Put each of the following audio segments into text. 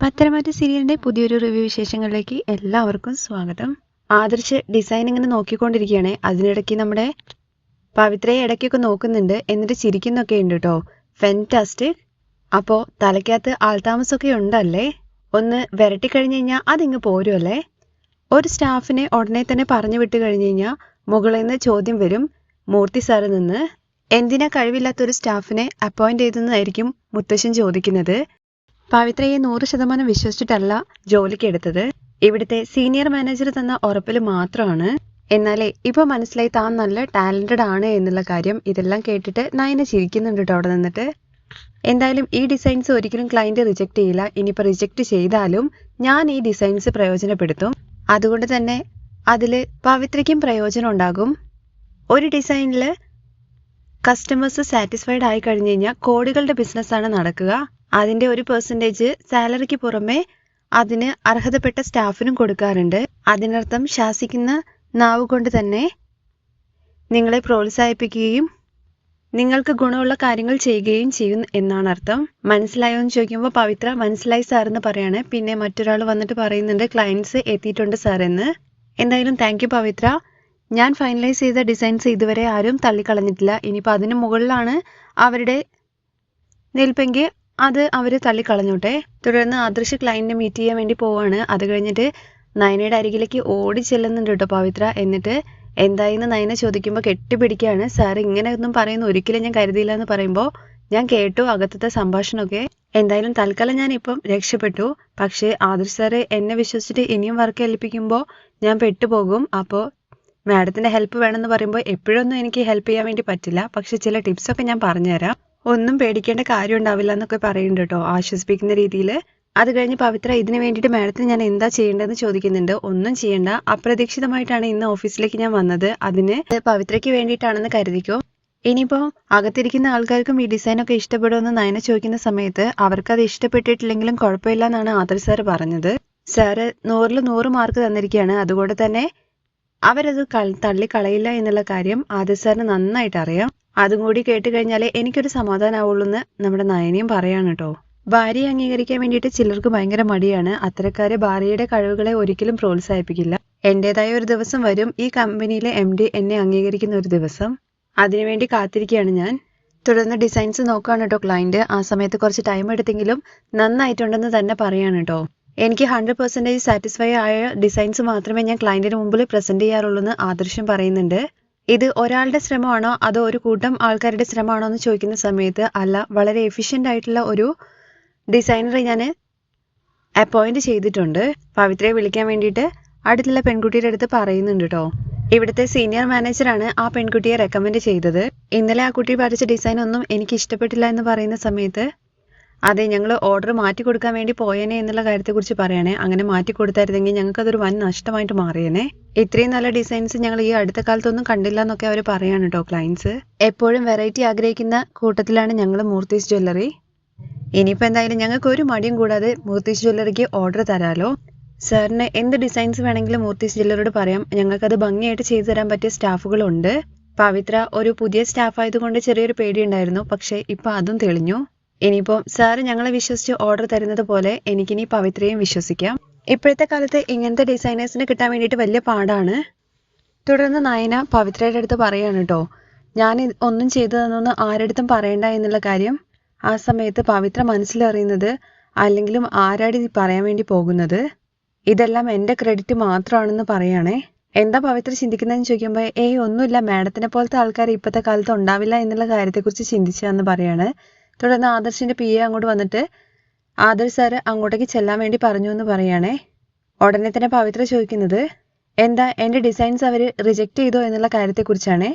പത്തരമാറ്റ സീരിയലിന്റെ പുതിയൊരു റിവ്യൂ വിശേഷങ്ങളിലേക്ക് എല്ലാവർക്കും സ്വാഗതം. ആദർശ് ഡിസൈൻ ഇങ്ങനെ നോക്കിക്കൊണ്ടിരിക്കുകയാണ്. അതിനിടയ്ക്ക് നമ്മുടെ പവിത്രയെ ഇടയ്ക്കൊക്കെ നോക്കുന്നുണ്ട്. എന്നിട്ട് ചിരിക്കുന്നൊക്കെ ഉണ്ട് കേട്ടോ ഫെന്റാസ്റ്റിക് അപ്പോൾ തലയ്ക്കകത്ത് ആൾതാമസമൊക്കെ ഉണ്ടല്ലേ? ഒന്ന് വിരട്ടി കഴിഞ്ഞ് കഴിഞ്ഞാൽ അതിങ്ങ് പോരുമല്ലേ ഒരു സ്റ്റാഫിനെ ഉടനെ തന്നെ പറഞ്ഞു വിട്ട് കഴിഞ്ഞ് കഴിഞ്ഞാൽ മുകളിൽ നിന്ന് ചോദ്യം വരും. മൂർത്തി സാറിൽ നിന്ന് എന്തിനാ കഴിവില്ലാത്തൊരു സ്റ്റാഫിനെ അപ്പോയിന്റ് ചെയ്തെന്നായിരിക്കും മുത്തശ്ശൻ ചോദിക്കുന്നത്? പവിത്രയെ നൂറ് ശതമാനം വിശ്വസിച്ചിട്ടല്ല ജോലിക്ക് എടുത്തത്. ഇവിടുത്തെ സീനിയർ മാനേജർ തന്ന ഉറപ്പിൽ മാത്രമാണ്. എന്നാലേ ഇപ്പൊ മനസ്സിലായി താൻ നല്ല ടാലന്റഡ് ആണ് എന്നുള്ള കാര്യം ഇതെല്ലാം കേട്ടിട്ട് നയന ചിരിക്കുന്നുണ്ട് കേട്ടോ അവിടെ നിന്നിട്ട്. എന്തായാലും ഈ ഡിസൈൻസ് ഒരിക്കലും ക്ലയന്റ് റിജക്ട് ചെയ്യില്ല. ഇനിയിപ്പോൾ റിജക്ട് ചെയ്താലും ഞാൻ ഈ ഡിസൈൻസ് പ്രയോജനപ്പെടുത്തും. അതുകൊണ്ട് തന്നെ അതിൽ പവിത്രയ്ക്കും പ്രയോജനം ഉണ്ടാകും. ഒരു ഡിസൈനിൽ കസ്റ്റമേഴ്സ് സാറ്റിസ്ഫൈഡ് ആയി കഴിഞ്ഞു കഴിഞ്ഞാൽ കോടികളുടെ ബിസിനസ്സാണ് നടക്കുക. അതിന്റെ ഒരു പെർസെന്റേജ് സാലറിക്ക് പുറമെ അതിന് അർഹതപ്പെട്ട സ്റ്റാഫിനും കൊടുക്കാറുണ്ട്. അതിനർത്ഥം ശാസിക്കുന്ന നാവ് കൊണ്ട് തന്നെ നിങ്ങളെ പ്രോത്സാഹിപ്പിക്കുകയും നിങ്ങൾക്ക് ഗുണമുള്ള കാര്യങ്ങൾ ചെയ്യുകയും ചെയ്യും എന്നാണ് അർത്ഥം. മനസ്സിലായോ എന്ന് ചോദിക്കുമ്പോൾ പവിത്ര മനസ്സിലായി സാർ എന്ന് പറയാണ്. പിന്നെ മറ്റൊരാൾ വന്നിട്ട് പറയുന്നുണ്ട് ക്ലയൻസ് എത്തിയിട്ടുണ്ട് സാർ എന്ന്. എന്തായാലും താങ്ക് യു പവിത്ര. ഞാൻ ഫൈനലൈസ് ചെയ്ത ഡിസൈൻസ് ഇതുവരെ ആരും തള്ളിക്കളഞ്ഞിട്ടില്ല. ഇനിയിപ്പോൾ അതിന് മുകളിലാണ് അവരുടെ നിൽപ്പെങ്കിൽ അത് അവർ തള്ളിക്കളഞ്ഞോട്ടെ? തുടർന്ന് ആദർശ് ക്ലയന്റിനെ മീറ്റ് ചെയ്യാൻ വേണ്ടി പോവാണ്. അത് കഴിഞ്ഞിട്ട് നയനയുടെ അരികിലേക്ക് ഓടി ചെല്ലുന്നുണ്ട് കേട്ടോ പവിത്ര. എന്നിട്ട് എന്തായെന്ന് നയന ചോദിക്കുമ്പോൾ കെട്ടിപ്പിടിക്കുകയാണ് സാർ ഇങ്ങനെ ഒന്നും പറയുന്ന ഒരിക്കലും ഞാൻ കരുതിയില്ല എന്ന് പറയുമ്പോൾ ഞാൻ കേട്ടു അകത്തത്തെ സംഭാഷണമൊക്കെ. എന്തായാലും തൽക്കാലം ഞാൻ ഇപ്പം രക്ഷപ്പെട്ടു. പക്ഷേ ആദർശ് സാറ് എന്നെ വിശ്വസിച്ചിട്ട് ഇനിയും വർക്ക് ഏൽപ്പിക്കുമ്പോൾ ഞാൻ പെട്ടുപോകും. അപ്പോൾ മാഡത്തിന്റെ ഹെൽപ്പ് വേണമെന്ന് പറയുമ്പോൾ എപ്പോഴൊന്നും എനിക്ക് ഹെൽപ്പ് ചെയ്യാൻ വേണ്ടി പറ്റില്ല. പക്ഷേ ചില ടിപ്സൊക്കെ ഞാൻ പറഞ്ഞുതരാം. ഒന്നും പേടിക്കേണ്ട കാര്യം ഉണ്ടാവില്ല എന്നൊക്കെ പറയുന്നുണ്ട് കേട്ടോ. ആശ്വസിപ്പിക്കുന്ന രീതിയിൽ അത് കഴിഞ്ഞ് പവിത്ര ഇതിന് വേണ്ടിയിട്ട് മാഡത്തിന് ഞാൻ എന്താ ചെയ്യേണ്ടതെന്ന് ചോദിക്കുന്നുണ്ട്. ഒന്നും ചെയ്യേണ്ട. അപ്രതീക്ഷിതമായിട്ടാണ് ഇന്ന് ഓഫീസിലേക്ക് ഞാൻ വന്നത്. അതിന് പവിത്രയ്ക്ക് വേണ്ടിയിട്ടാണെന്ന് കരുതിക്കോ? ഇനിയിപ്പോൾ അകത്തിരിക്കുന്ന ആൾക്കാർക്കും ഈ ഡിസൈൻ ഒക്കെ ഇഷ്ടപ്പെടുമെന്ന് നയന ചോദിക്കുന്ന സമയത്ത് അവർക്ക് അവർക്കത് ഇഷ്ടപ്പെട്ടിട്ടില്ലെങ്കിലും കുഴപ്പമില്ല എന്നാണ് ആദർ സാർ പറഞ്ഞത്. സാറ് നൂറിൽ നൂറ് മാർക്ക് തന്നിരിക്കുകയാണ്. അതുകൊണ്ട് തന്നെ അവരത് തള്ളിക്കളയില്ല എന്നുള്ള കാര്യം ആദർ സാറിന് നന്നായിട്ട് അറിയാം. അതും കൂടി കേട്ട് കഴിഞ്ഞാലേ എനിക്കൊരു സമാധാനമാവുള്ളൂ എന്ന് നമ്മുടെ നയനയും പറയാണ് കേട്ടോ. ഭാര്യയെ അംഗീകരിക്കാൻ വേണ്ടിയിട്ട് ചിലർക്ക് ഭയങ്കര മടിയാണ്. അത്തരക്കാരെ ഭാര്യയുടെ കഴിവുകളെ ഒരിക്കലും പ്രോത്സാഹിപ്പിക്കില്ല. എന്റെതായ ഒരു ദിവസം വരും. ഈ കമ്പനിയിലെ എം ഡി എന്നെ അംഗീകരിക്കുന്ന ഒരു ദിവസം. അതിനുവേണ്ടി കാത്തിരിക്കുകയാണ് ഞാൻ. തുടർന്ന് ഡിസൈൻസ് നോക്കുകയാണ് കേട്ടോ ക്ലയന്റ് ആ സമയത്ത് കുറച്ച് ടൈം എടുത്തെങ്കിലും നന്നായിട്ടുണ്ടെന്ന് തന്നെ പറയാണ് കേട്ടോ. എനിക്ക് ഹൺഡ്രഡ് പെർസെന്റേജ് സാറ്റിസ്ഫൈ ആയ ഡിസൈൻസ് മാത്രമേ ഞാൻ ക്ലയന്റിന് മുമ്പിൽ പ്രസന്റ് ചെയ്യാറുള്ളൂ എന്ന് ആദർശം പറയുന്നുണ്ട്. ഇത് ഒരാളുടെ ശ്രമമാണോ? അതോ ഒരു കൂട്ടം ആൾക്കാരുടെ ശ്രമമാണോ എന്ന് ചോദിക്കുന്ന സമയത്ത് അല്ല വളരെ എഫിഷ്യന്റ് ആയിട്ടുള്ള ഒരു ഡിസൈനറെ ഞാൻ അപ്പോയിന്റ് ചെയ്തിട്ടുണ്ട്. പവിത്രയെ വിളിക്കാൻ വേണ്ടിയിട്ട് അടുത്തുള്ള പെൺകുട്ടിയുടെ അടുത്ത് പറയുന്നുണ്ട് കേട്ടോ ഇവിടുത്തെ സീനിയർ മാനേജറാണ് ആ പെൺകുട്ടിയെ റെക്കമെൻഡ് ചെയ്തത്. ഇന്നലെ ആ കുട്ടി വരച്ച ഡിസൈൻ ഒന്നും എനിക്ക് ഇഷ്ടപ്പെട്ടില്ല എന്ന് പറയുന്ന സമയത്ത് അതെ ഞങ്ങൾ ഓർഡർ മാറ്റി കൊടുക്കാൻ വേണ്ടി പോയേനെ എന്നുള്ള കാര്യത്തെക്കുറിച്ച് പറയണേ. അങ്ങനെ മാറ്റി കൊടുത്തായിരുന്നെങ്കിൽ ഞങ്ങൾക്കതൊരു വൻ നഷ്ടമായിട്ട് മാറിയേനെ. ഇത്രയും നല്ല ഡിസൈൻസ് ഞങ്ങൾ ഈ അടുത്ത കാലത്തൊന്നും കണ്ടില്ല എന്നൊക്കെ അവർ പറയാണ് കേട്ടോ ക്ലയൻസ് എപ്പോഴും വെറൈറ്റി ആഗ്രഹിക്കുന്ന കൂട്ടത്തിലാണ് ഞങ്ങൾ മൂർത്തീസ് ജ്വല്ലറി ഇനിയിപ്പോൾ എന്തായാലും ഞങ്ങൾക്ക് ഒരു മടിയും കൂടാതെ മൂർത്തീസ് ജ്വല്ലറിക്ക് ഓർഡർ തരാലോ. സാറിന് എന്ത് ഡിസൈൻസ് വേണമെങ്കിലും മൂർത്തീസ് ജ്വല്ലറിയോട് പറയാം. ഞങ്ങൾക്കത് ഭംഗിയായിട്ട് ചെയ്തു തരാൻ പറ്റിയ സ്റ്റാഫുകളുണ്ട്. പവിത്ര ഒരു പുതിയ സ്റ്റാഫ് ആയതുകൊണ്ട് ചെറിയൊരു പേടിയുണ്ടായിരുന്നു. പക്ഷേ ഇപ്പോൾ അതും തെളിഞ്ഞു. ഇനിയിപ്പോൾ സാറ് ഞങ്ങളെ വിശ്വസിച്ച് ഓർഡർ തരുന്നത് പോലെ എനിക്കിനി പവിത്രയും വിശ്വസിക്കാം. ഇപ്പോഴത്തെ കാലത്ത് ഇങ്ങനത്തെ ഡിസൈനേഴ്സിന് കിട്ടാൻ വേണ്ടിയിട്ട് വലിയ പാടാണ്. തുടർന്ന് നയന പവിത്രയുടെ അടുത്ത് പറയാണ് കേട്ടോ ഞാൻ ഒന്നും ചെയ്തു തന്നൊന്നും ആരടുത്തും പറയണ്ട എന്നുള്ള കാര്യം ആ സമയത്ത് പവിത്ര മനസ്സിലറിയുന്നത് അല്ലെങ്കിലും ആരാടി പറയാൻ വേണ്ടി പോകുന്നത്? ഇതെല്ലാം എന്റെ ക്രെഡിറ്റ് മാത്രമാണെന്ന് പറയാണേ. എന്താ പവിത്ര ചിന്തിക്കുന്നതെന്ന് ചോദിക്കുമ്പോൾ ഏയ് ഒന്നുമില്ല. മാഡത്തിനെ പോലത്തെ ആൾക്കാർ ഇപ്പോഴത്തെ കാലത്ത് ഉണ്ടാവില്ല എന്നുള്ള കാര്യത്തെക്കുറിച്ച് ചിന്തിച്ചാന്ന് പറയാണ്. തുടർന്ന് ആദർശിന്റെ പി എ അങ്ങോട്ട് വന്നിട്ട് ആദർശ് സാറ് അങ്ങോട്ടേക്ക് ചെല്ലാൻ വേണ്ടി പറഞ്ഞു എന്ന് പറയുകയാണേ ഉടനെ തന്നെ പവിത്ര ചോദിക്കുന്നത് എന്താ എന്റെ ഡിസൈൻസ് അവർ റിജക്റ്റ് ചെയ്തോ എന്നുള്ള കാര്യത്തെക്കുറിച്ചാണേ?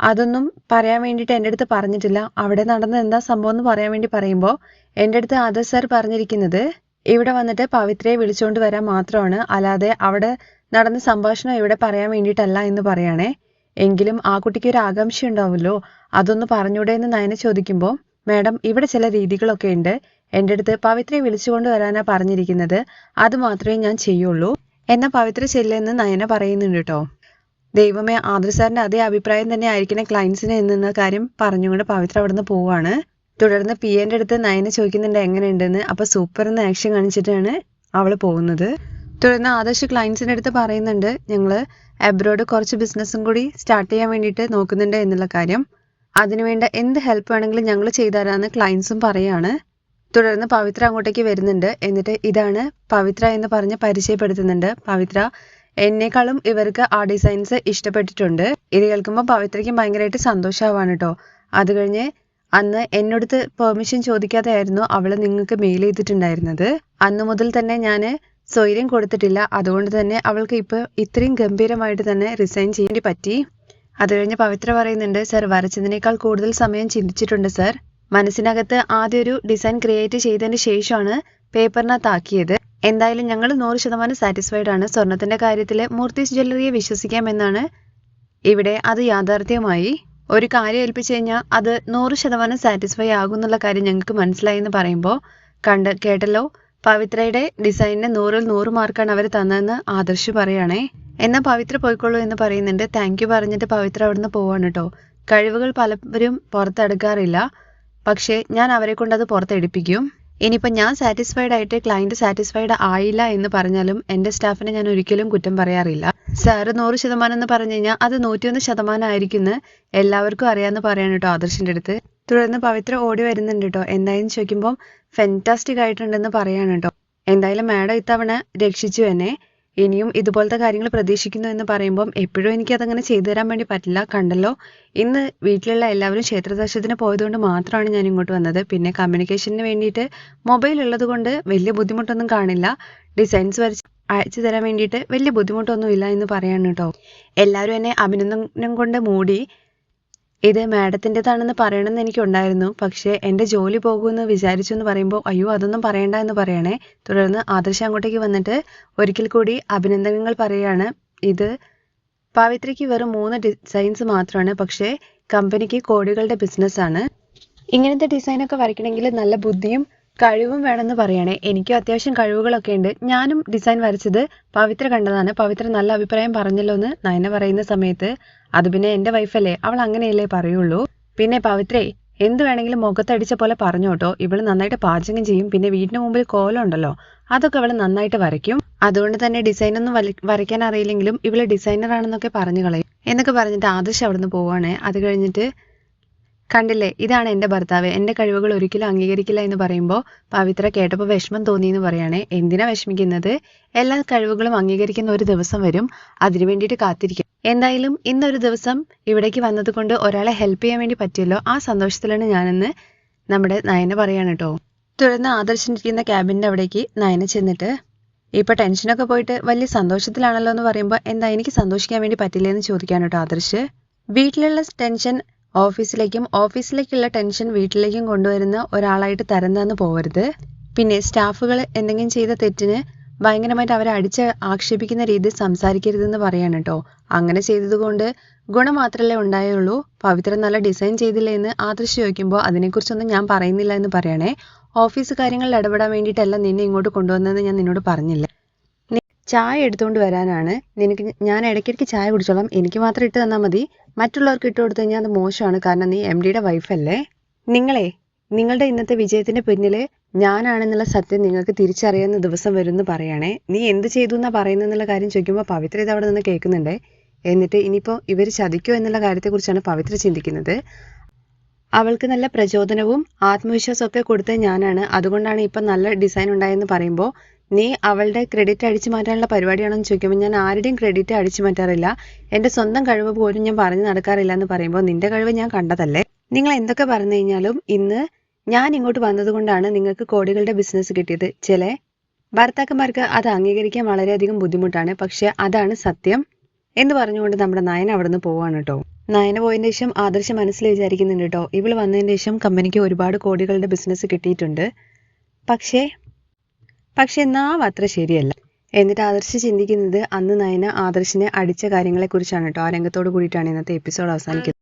അതൊന്നും പറയാൻ വേണ്ടിയിട്ട് എന്റെ അടുത്ത് പറഞ്ഞിട്ടില്ല. അവിടെ നടന്ന എന്താ സംഭവം എന്ന് പറയാൻ വേണ്ടി പറയുമ്പോൾ എന്റെ അടുത്ത് ആദർ സാർ പറഞ്ഞിരിക്കുന്നത് ഇവിടെ വന്നിട്ട് പവിത്രയെ വിളിച്ചുകൊണ്ട് വരാൻ മാത്രമാണ്. അല്ലാതെ അവിടെ നടന്ന സംഭാഷണം ഇവിടെ പറയാൻ വേണ്ടിയിട്ടല്ല എന്ന് പറയണേ. എങ്കിലും ആ കുട്ടിക്ക് ഒരു ആകാംക്ഷ ഉണ്ടാവുമല്ലോ അതൊന്ന് പറഞ്ഞൂടെ എന്ന് നയന ചോദിക്കുമ്പോൾ മാഡം ഇവിടെ ചില രീതികളൊക്കെ ഉണ്ട്. എന്റെ അടുത്ത് പവിത്രയെ വിളിച്ചുകൊണ്ട് വരാനാ പറഞ്ഞിരിക്കുന്നത്. അത് മാത്രമേ ഞാൻ ചെയ്യുള്ളൂ. എന്ന പവിത്ര ചെല്ലെന്ന് നയന പറയുന്നുണ്ട് കേട്ടോ. ദൈവമേ ആദർ സാറിന്റെ അതേ അഭിപ്രായം തന്നെ ആയിരിക്കണം ക്ലയൻസിന് എന്നുള്ള കാര്യം പറഞ്ഞുകൊണ്ട് പവിത്ര അവിടുന്ന് പോവാണ്. തുടർന്ന് പി എന്റെ അടുത്ത് നയന ചോദിക്കുന്നുണ്ട് എങ്ങനെയുണ്ടെന്ന്. അപ്പൊ സൂപ്പർ എന്ന ആക്ഷൻ കാണിച്ചിട്ടാണ് അവൾ പോകുന്നത്. തുടർന്ന് ആദർശ് ക്ലയൻസിന്റെ അടുത്ത് പറയുന്നുണ്ട് ഞങ്ങൾ അബ്രോഡ് കുറച്ച് ബിസിനസ്സും കൂടി സ്റ്റാർട്ട് ചെയ്യാൻ വേണ്ടിയിട്ട് നോക്കുന്നുണ്ട് എന്നുള്ള കാര്യം. അതിനുവേണ്ട എന്ത് ഹെൽപ്പ് വേണമെങ്കിലും ഞങ്ങൾ ചെയ്തുതരാമെന്ന് ക്ലയൻസും പറയാണ്. തുടർന്ന് പവിത്ര അങ്ങോട്ടേക്ക് വരുന്നുണ്ട്. എന്നിട്ട് ഇതാണ് പവിത്ര എന്ന് പറഞ്ഞ് പരിചയപ്പെടുത്തുന്നുണ്ട്. പവിത്ര എന്നെക്കാളും ഇവർക്ക് ആ ഡിസൈൻസ് ഇഷ്ടപ്പെട്ടിട്ടുണ്ട്. ഇത് കേൾക്കുമ്പോൾ പവിത്രയ്ക്കും ഭയങ്കരമായിട്ട് സന്തോഷമാവാണ് കേട്ടോ അത് കഴിഞ്ഞ് അന്ന് എന്നോടത്ത് പെർമിഷൻ ചോദിക്കാതെ ആയിരുന്നു അവൾ നിങ്ങൾക്ക് മെയിൽ ചെയ്തിട്ടുണ്ടായിരുന്നത്. അന്ന് മുതൽ തന്നെ ഞാൻ സ്വൈര്യം കൊടുത്തിട്ടില്ല. അതുകൊണ്ട് തന്നെ അവൾക്ക് ഇപ്പോൾ ഇത്രയും ഗംഭീരമായിട്ട് തന്നെ റിസൈൻ ചെയ്യേണ്ടി പറ്റി. അത് കഴിഞ്ഞ് പവിത്ര പറയുന്നുണ്ട് സർ വരച്ചതിനേക്കാൾ കൂടുതൽ സമയം ചിന്തിച്ചിട്ടുണ്ട് സർ. മനസ്സിനകത്ത് ആദ്യം ഒരു ഡിസൈൻ ക്രിയേറ്റ് ചെയ്തതിന് ശേഷമാണ് പേപ്പറിനകത്താക്കിയത് എന്തായാലും ഞങ്ങൾ നൂറ് ശതമാനം സാറ്റിസ്ഫൈഡ് ആണ്. സ്വർണത്തിന്റെ കാര്യത്തിൽ മൂർത്തീസ് ജ്വല്ലറിയെ വിശ്വസിക്കാമെന്നാണ് ഇവിടെ അത് യാഥാർത്ഥ്യമായി. ഒരു കാര്യം ഏൽപ്പിച്ചു കഴിഞ്ഞാൽ അത് നൂറ് ശതമാനം സാറ്റിസ്ഫൈ ആകുന്നുള്ള കാര്യം ഞങ്ങൾക്ക് മനസ്സിലായി എന്ന് പറയുമ്പോൾ കണ്ട് കേട്ടല്ലോ. പവിത്രയുടെ ഡിസൈനിന് നൂറിൽ നൂറ് മാർക്കാണ് അവർ തന്നതെന്ന് ആദർശ് പറയുകയാണേ എന്നാൽ പവിത്ര പോയിക്കോളൂ എന്ന് പറയുന്നുണ്ട്. താങ്ക് യു പറഞ്ഞിട്ട് പവിത്ര അവിടുന്ന് പോവാണ് കേട്ടോ. കഴിവുകൾ പലരും പുറത്തെടുക്കാറില്ല. പക്ഷേ ഞാൻ അവരെ കൊണ്ട് അത് പുറത്തെടുപ്പിക്കും. ഇനിയിപ്പോൾ ഞാൻ സാറ്റിസ്ഫൈഡ് ആയിട്ട് ക്ലയന്റ് സാറ്റിസ്ഫൈഡ് ആയില്ല എന്ന് പറഞ്ഞാലും എന്റെ സ്റ്റാഫിനെ ഞാൻ ഒരിക്കലും കുറ്റം പറയാറില്ല. സാറ് നൂറ് ശതമാനം എന്ന് പറഞ്ഞു കഴിഞ്ഞാൽ അത് നൂറ്റിയൊന്ന് ശതമാനം ആയിരിക്കുമെന്ന് എല്ലാവർക്കും അറിയാമെന്ന് പറയാണ് കേട്ടോ ആദർശിന്റെ അടുത്ത്. തുടർന്ന് പവിത്ര ഓടി വരുന്നുണ്ട് കേട്ടോ. എന്തായാലും ചോദിക്കുമ്പോൾ ഫെന്റാസ്റ്റിക് ആയിട്ടുണ്ടെന്ന് പറയാണ് കേട്ടോ. എന്തായാലും മാഡം ഇത്തവണ രക്ഷിച്ചു എന്നെ. ഇനിയും ഇതുപോലത്തെ കാര്യങ്ങൾ പ്രതീക്ഷിക്കുന്നു എന്ന് പറയുമ്പം എപ്പോഴും എനിക്ക് അതങ്ങനെ ചെയ്തു തരാൻ വേണ്ടി പറ്റില്ല. കണ്ടല്ലോ? ഇന്ന് വീട്ടിലുള്ള എല്ലാവരും ക്ഷേത്ര ദർശനത്തിന് പോയതുകൊണ്ട് മാത്രമാണ് ഞാൻ ഇങ്ങോട്ട് വന്നത്. പിന്നെ കമ്മ്യൂണിക്കേഷന് വേണ്ടിയിട്ട് മൊബൈൽ ഉള്ളത് കൊണ്ട് വലിയ ബുദ്ധിമുട്ടൊന്നും കാണില്ല. ഡിസൈൻസ് വരച്ച് അയച്ചു തരാൻ വേണ്ടിയിട്ട് വലിയ ബുദ്ധിമുട്ടൊന്നും ഇല്ല എന്ന് പറയാണ് കേട്ടോ എല്ലാവരും എന്നെ അഭിനന്ദനം കൊണ്ട് മൂടി ഇത് മാഡത്തിന്റെതാണെന്ന് പറയണമെന്ന് എനിക്കുണ്ടായിരുന്നു. പക്ഷേ എന്റെ ജോലി പോകുമെന്ന് വിചാരിച്ചു എന്ന് പറയുമ്പോൾ അയ്യോ അതൊന്നും പറയണ്ട എന്ന് പറയണേ. തുടർന്ന് ആദർശ അങ്ങോട്ടേക്ക് വന്നിട്ട് ഒരിക്കൽ കൂടി അഭിനന്ദനങ്ങൾ പറയുകയാണ് ഇത് പവിത്രയ്ക്ക് വെറും മൂന്ന് ഡിസൈൻസ് മാത്രമാണ്. പക്ഷേ കമ്പനിക്ക് കോടികളുടെ ബിസിനസ്സാണ് ഇങ്ങനത്തെ ഡിസൈനൊക്കെ വരയ്ക്കണമെങ്കിൽ നല്ല ബുദ്ധിയും കഴിവും വേണമെന്ന് പറയണേ. എനിക്കും അത്യാവശ്യം കഴിവുകളൊക്കെ ഉണ്ട്. ഞാനും ഡിസൈൻ വരച്ചത് പവിത്ര കണ്ടതാണ്. പവിത്ര നല്ല അഭിപ്രായം പറഞ്ഞല്ലോ എന്ന് നയന പറയുന്ന സമയത്ത്. അത് പിന്നെ എന്റെ വൈഫല്ലേ അവൾ അങ്ങനെയല്ലേ പറയുള്ളൂ. പിന്നെ പവിത്രേ എന്ത് വേണമെങ്കിലും മുഖത്തടിച്ച പോലെ പറഞ്ഞു കേട്ടോ. ഇവൾ നന്നായിട്ട് പാചകം ചെയ്യും. പിന്നെ വീടിന് മുമ്പിൽ കോലം ഉണ്ടല്ലോ. അതൊക്കെ അവൾ നന്നായിട്ട് വരയ്ക്കും. അതുകൊണ്ട് തന്നെ ഡിസൈനൊന്നും വരയ്ക്കാൻ അറിയില്ലെങ്കിലും ഇവൾ ഡിസൈനർ ആണെന്നൊക്കെ പറഞ്ഞു കളയും. എന്നൊക്കെ പറഞ്ഞിട്ട് ആദർശ് അവിടുന്ന് പോവാണ്. അത് കഴിഞ്ഞിട്ട് കണ്ടില്ലേ? ഇതാണ് എന്റെ ഭർത്താവ്. എന്റെ കഴിവുകൾ ഒരിക്കലും അംഗീകരിക്കില്ല എന്ന് പറയുമ്പോൾ പവിത്ര കേട്ടപ്പോൾ വിഷമം തോന്നി എന്ന് പറയുകയാണെ. എന്തിനാ വിഷമിക്കുന്നത്? എല്ലാ കഴിവുകളും അംഗീകരിക്കുന്ന ഒരു ദിവസം വരും. അതിനു വേണ്ടിയിട്ട് കാത്തിരിക്കും എന്തായാലും ഇന്നൊരു ദിവസം ഇവിടേക്ക് വന്നത് കൊണ്ട് ഒരാളെ ഹെൽപ്പ് ചെയ്യാൻ വേണ്ടി പറ്റിയല്ലോ. ആ സന്തോഷത്തിലാണ് ഞാനെന്ന് നമ്മുടെ നയന പറയാണ് കേട്ടോ. തുടർന്ന് ആദർശിരിക്കുന്ന ക്യാബിന്റെ അവിടേക്ക് നയന ചെന്നിട്ട് ഇപ്പൊ ടെൻഷനൊക്കെ പോയിട്ട് വലിയ സന്തോഷത്തിലാണല്ലോ എന്ന് പറയുമ്പോൾ എന്താ എനിക്ക് സന്തോഷിക്കാൻ വേണ്ടി പറ്റില്ല? എന്ന് ചോദിക്കാൻ കേട്ടോ ആദർശ്. വീട്ടിലുള്ള ടെൻഷൻ ഓഫീസിലേക്കും ഓഫീസിലേക്കുള്ള ടെൻഷൻ വീട്ടിലേക്കും കൊണ്ടുവരുന്ന ഒരാളായിട്ട് തരം പോകരുത് പിന്നെ സ്റ്റാഫുകൾ എന്തെങ്കിലും ചെയ്ത തെറ്റിന് ഭയങ്കരമായിട്ട് അവരെ അടിച്ച് ആക്ഷേപിക്കുന്ന രീതിയിൽ സംസാരിക്കരുതെന്ന് പറയാണ് കേട്ടോ അങ്ങനെ ചെയ്തതുകൊണ്ട് ഗുണം മാത്രമല്ലേ ഉണ്ടായുള്ളൂ? പവിത്ര നല്ല ഡിസൈൻ ചെയ്തില്ലേ എന്ന് ആദർശ് ചോദിക്കുമ്പോൾ അതിനെക്കുറിച്ചൊന്നും ഞാൻ പറയുന്നില്ല എന്ന് പറയണേ. ഓഫീസ് കാര്യങ്ങളിൽ ഇടപെടാൻ വേണ്ടിയിട്ടല്ല നിന്നെ ഇങ്ങോട്ട് കൊണ്ടുവന്നതെന്ന് ഞാൻ നിന്നോട് പറഞ്ഞില്ലേ. ചായ എടുത്തുകൊണ്ട് വരാനാണ്. നിനക്ക് ഞാൻ ഇടയ്ക്കിടയ്ക്ക് ചായ കുടിച്ചോളാം. എനിക്ക് മാത്രം ഇട്ട് തന്നാൽ മതി. മറ്റുള്ളവർക്ക് ഇട്ട് കൊടുത്തു കഴിഞ്ഞാൽ അത് മോശമാണ്. കാരണം നീ എം ഡിയുടെ വൈഫല്ലേ നിങ്ങളെ നിങ്ങളുടെ ഇന്നത്തെ വിജയത്തിന്റെ പിന്നിൽ ഞാനാണെന്നുള്ള സത്യം നിങ്ങൾക്ക് തിരിച്ചറിയുന്ന ദിവസം വരും എന്ന് പറയണേ. നീ എന്ത് ചെയ്തു എന്നാ പറയുന്നെന്നുള്ള കാര്യം ചോദിക്കുമ്പോൾ പവിത്ര ഇത് അവിടെ നിന്ന് കേൾക്കുന്നുണ്ട്. എന്നിട്ട് ഇനിയിപ്പോൾ ഇവർ ചതിക്കോ എന്നുള്ള കാര്യത്തെക്കുറിച്ചാണ് പവിത്ര ചിന്തിക്കുന്നത്. അവൾക്ക് നല്ല പ്രചോദനവും ആത്മവിശ്വാസമൊക്കെ കൊടുത്തത് ഞാനാണ്. അതുകൊണ്ടാണ് ഇപ്പം നല്ല ഡിസൈൻ ഉണ്ടായെന്ന് പറയുമ്പോൾ നീ അവളുടെ ക്രെഡിറ്റ് അടിച്ചു മാറ്റാനുള്ള പരിപാടിയാണെന്ന് ചോദിക്കുമ്പോൾ ഞാൻ ആരുടെയും ക്രെഡിറ്റ് അടിച്ചു മാറ്റാറില്ല. എന്റെ സ്വന്തം കഴിവ് പോലും ഞാൻ പറഞ്ഞു നടക്കാറില്ല എന്ന് പറയുമ്പോൾ നിന്റെ കഴിവ് ഞാൻ കണ്ടതല്ലേ? നിങ്ങൾ എന്തൊക്കെ പറഞ്ഞു കഴിഞ്ഞാലും ഇന്ന് ഞാൻ ഇങ്ങോട്ട് വന്നതുകൊണ്ടാണ് നിങ്ങൾക്ക് കോടികളുടെ ബിസിനസ് കിട്ടിയത്. ചില ഭർത്താക്കന്മാർക്ക് അത് അംഗീകരിക്കാൻ വളരെയധികം ബുദ്ധിമുട്ടാണ്. പക്ഷെ അതാണ് സത്യം എന്ന് പറഞ്ഞുകൊണ്ട് നമ്മുടെ നയൻ അവിടെ നിന്ന് പോവാണ് കേട്ടോ നയന പോയതിന് ശേഷം ആദർശ മനസ്സിൽ വിചാരിക്കുന്നുണ്ട് കേട്ടോ ഇവൾ വന്നതിന് ശേഷം കമ്പനിക്ക് ഒരുപാട് കോടികളുടെ ബിസിനസ് കിട്ടിയിട്ടുണ്ട്. പക്ഷേ പക്ഷെ നാവ് അത്ര ശരിയല്ല. എന്നിട്ട് ആദർശ് ചിന്തിക്കുന്നത് അന്ന് നയന ആദർശിനെ അടിച്ച കാര്യങ്ങളെ കുറിച്ചാണ് കേട്ടോ. ആ രംഗത്തോട് കൂടിയിട്ടാണ് ഇന്നത്തെ എപ്പിസോഡ് അവസാനിക്കുന്നത്.